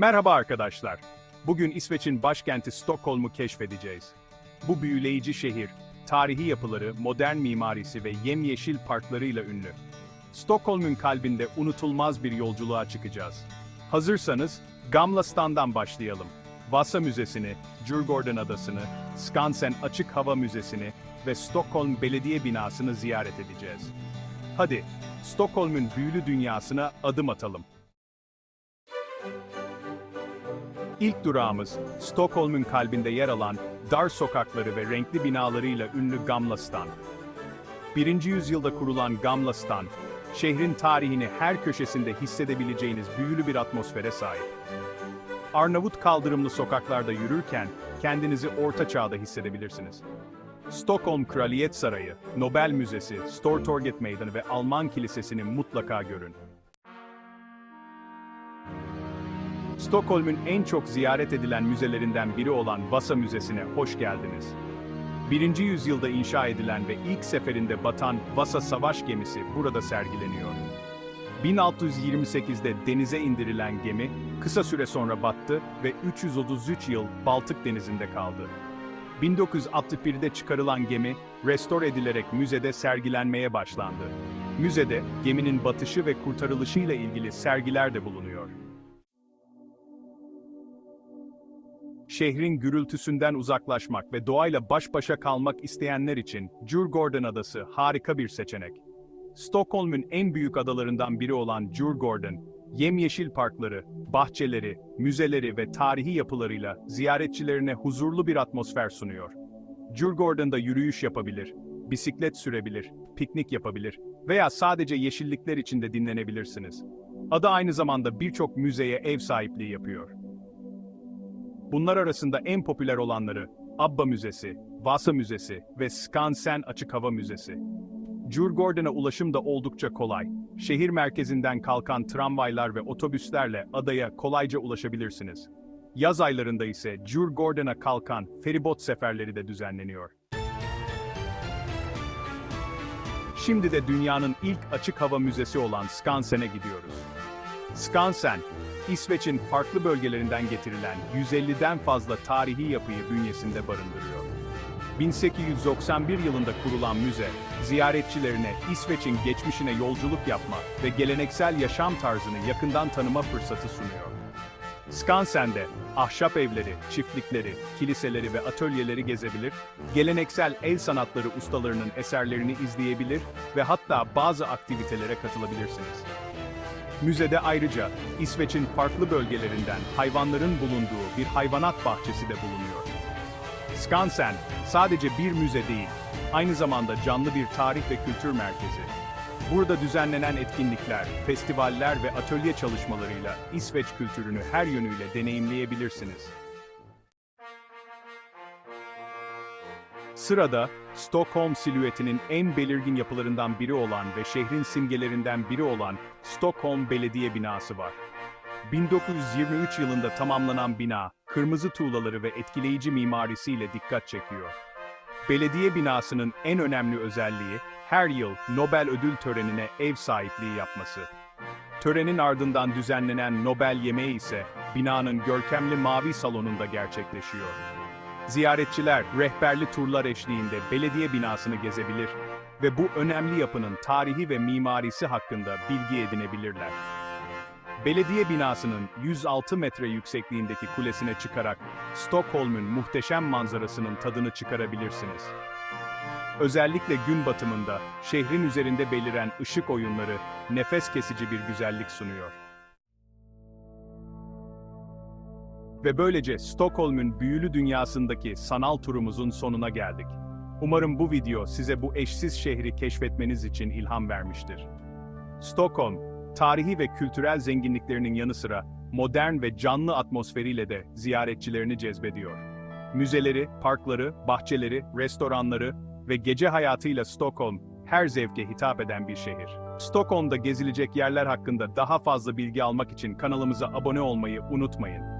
Merhaba arkadaşlar. Bugün İsveç'in başkenti Stockholm'u keşfedeceğiz. Bu büyüleyici şehir, tarihi yapıları, modern mimarisi ve yemyeşil parklarıyla ünlü. Stockholm'un kalbinde unutulmaz bir yolculuğa çıkacağız. Hazırsanız, Gamla Stan'dan başlayalım. Vasa Müzesi'ni, Djurgården Adası'nı, Skansen Açık Hava Müzesi'ni ve Stockholm Belediye Binası'nı ziyaret edeceğiz. Hadi, Stockholm'un büyülü dünyasına adım atalım. İlk durağımız, Stockholm'un kalbinde yer alan dar sokakları ve renkli binalarıyla ünlü Gamla Stan. 1. yüzyılda kurulan Gamla Stan, şehrin tarihini her köşesinde hissedebileceğiniz büyülü bir atmosfere sahip. Arnavut kaldırımlı sokaklarda yürürken kendinizi orta çağda hissedebilirsiniz. Stockholm Kraliyet Sarayı, Nobel Müzesi, Stortorget Meydanı ve Alman Kilisesi'ni mutlaka görün. Stockholm'un en çok ziyaret edilen müzelerinden biri olan Vasa Müzesi'ne hoş geldiniz. 1. yüzyılda inşa edilen ve ilk seferinde batan Vasa savaş gemisi burada sergileniyor. 1628'de denize indirilen gemi kısa süre sonra battı ve 333 yıl Baltık Denizi'nde kaldı. 1961'de çıkarılan gemi restore edilerek müzede sergilenmeye başlandı. Müzede geminin batışı ve kurtarılışıyla ilgili sergiler de bulunuyor. Şehrin gürültüsünden uzaklaşmak ve doğayla baş başa kalmak isteyenler için Djurgården Adası harika bir seçenek. Stockholm'un en büyük adalarından biri olan Djurgården, yemyeşil parkları, bahçeleri, müzeleri ve tarihi yapılarıyla ziyaretçilerine huzurlu bir atmosfer sunuyor. Djurgården'da yürüyüş yapabilir, bisiklet sürebilir, piknik yapabilir veya sadece yeşillikler içinde dinlenebilirsiniz. Ada aynı zamanda birçok müzeye ev sahipliği yapıyor. Bunlar arasında en popüler olanları Abba Müzesi, Vasa Müzesi ve Skansen Açık Hava Müzesi. Djurgården'a ulaşım da oldukça kolay. Şehir merkezinden kalkan tramvaylar ve otobüslerle adaya kolayca ulaşabilirsiniz. Yaz aylarında ise Djurgården'a kalkan feribot seferleri de düzenleniyor. Şimdi de dünyanın ilk açık hava müzesi olan Skansen'e gidiyoruz. Skansen, İsveç'in farklı bölgelerinden getirilen 150'den fazla tarihi yapıyı bünyesinde barındırıyor. 1891 yılında kurulan müze, ziyaretçilerine İsveç'in geçmişine yolculuk yapma ve geleneksel yaşam tarzını yakından tanıma fırsatı sunuyor. Skansen'de ahşap evleri, çiftlikleri, kiliseleri ve atölyeleri gezebilir, geleneksel el sanatları ustalarının eserlerini izleyebilir ve hatta bazı aktivitelere katılabilirsiniz. Müzede ayrıca İsveç'in farklı bölgelerinden hayvanların bulunduğu bir hayvanat bahçesi de bulunuyor. Skansen sadece bir müze değil, aynı zamanda canlı bir tarih ve kültür merkezi. Burada düzenlenen etkinlikler, festivaller ve atölye çalışmalarıyla İsveç kültürünü her yönüyle deneyimleyebilirsiniz. Sırada, Stockholm silüetinin en belirgin yapılarından biri olan ve şehrin simgelerinden biri olan Stockholm Belediye Binası var. 1923 yılında tamamlanan bina, kırmızı tuğlaları ve etkileyici mimarisiyle dikkat çekiyor. Belediye binasının en önemli özelliği, her yıl Nobel ödül törenine ev sahipliği yapması. Törenin ardından düzenlenen Nobel yemeği ise binanın görkemli mavi salonunda gerçekleşiyor. Ziyaretçiler rehberli turlar eşliğinde belediye binasını gezebilir ve bu önemli yapının tarihi ve mimarisi hakkında bilgi edinebilirler. Belediye binasının 106 metre yüksekliğindeki kulesine çıkarak Stockholm'un muhteşem manzarasının tadını çıkarabilirsiniz. Özellikle gün batımında şehrin üzerinde beliren ışık oyunları nefes kesici bir güzellik sunuyor. Ve böylece Stockholm'un büyülü dünyasındaki sanal turumuzun sonuna geldik. Umarım bu video size bu eşsiz şehri keşfetmeniz için ilham vermiştir. Stockholm, tarihi ve kültürel zenginliklerinin yanı sıra modern ve canlı atmosferiyle de ziyaretçilerini cezbediyor. Müzeleri, parkları, bahçeleri, restoranları ve gece hayatıyla Stockholm her zevke hitap eden bir şehir. Stockholm'da gezilecek yerler hakkında daha fazla bilgi almak için kanalımıza abone olmayı unutmayın.